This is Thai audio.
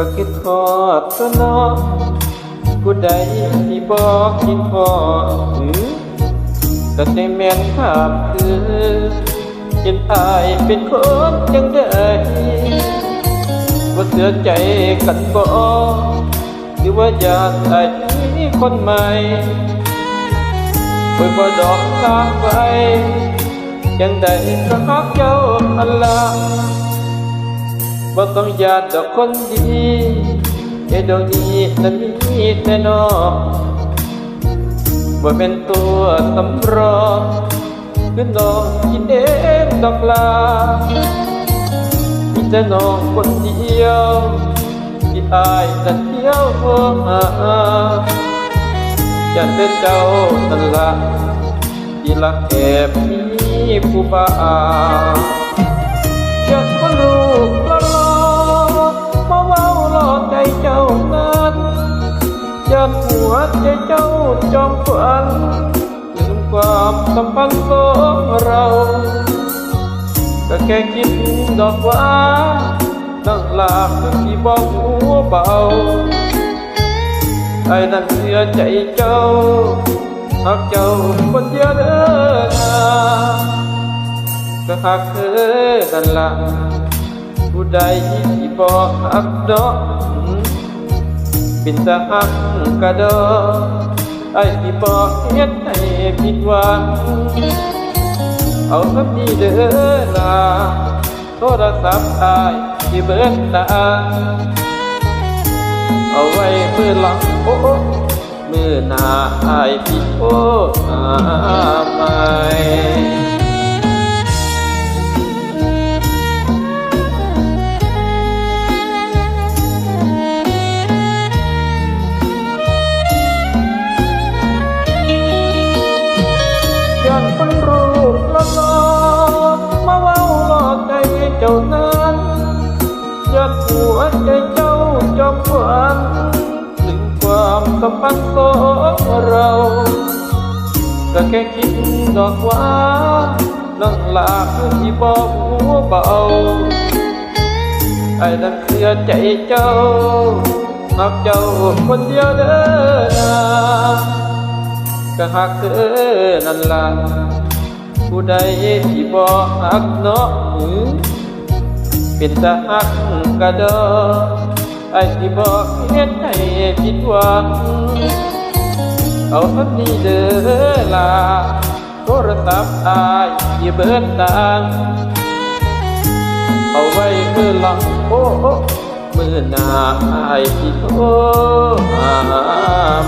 ก็คิดทอดก็นอผู้ใดที่บอกคิดทอดก็ใจแม่นภาพคือเห็นอายเป็นคนจังไดว่าเสียใจกันบ่หรือว่าอยากได้คนใหม่ไว้บ่ดอกทางไว้ยังได้ก็ฮักเจ้าอันละ บ่ต้องยานดอกคนดีเอดวงนี้นั้นมีแต่นอบ่เป็นตัวสำรองคือน้องกินเองดอกลามีแต่น้องคนเดียวที่อายนั้นเที่ยวหาจะเป็นเจ้านั่นละที่รักแอบมีผู้บ่าว ใจเจ้าจอมฝันลืมความสัมพันธ์ของเราก็แค่คิดดอกว่าตั้งหลากที่บอกหัวเบาไอ้นั่นเสียใจเจ้าหักเจ้าคนเดียวเด้อนะก็หักเธอนั่นละผู้ใดที่บอกหักดอก เป็นตาหักกระดอไอ้ที่บอกเฮ็ดให้ผิดหวัง เอาคำนี้เด้อล่ะโทรศัพท์อายที่เบิดตา เอาไว้เมื่อหลังโอ้เมื่อหน้าอายพี่โอ้หาไม่ เจ้านั้นย้อนหัวใจเจ้าจอมขวัญถึงความสัมพันธ์ของเราก็แค่คิดดอกว่านั่งลากที่บอกหัวเบาไอ้นั่นเสียใจเจ้าหักเจ้าคนเดียวเด้อนะก็หักเธอนั่นล่ะผู้ใดที่บ่หักเนาะหือ เป็นตาหักกะดอไอ้ที่บอกเฮ็ดให้ผิดหวัง เอาเท่านี้เด้อล่ะโทรศัพท์อายอย่าเบิดตังเอาไว้มือหลังโอ้มือหน้าอายที่โทรหาม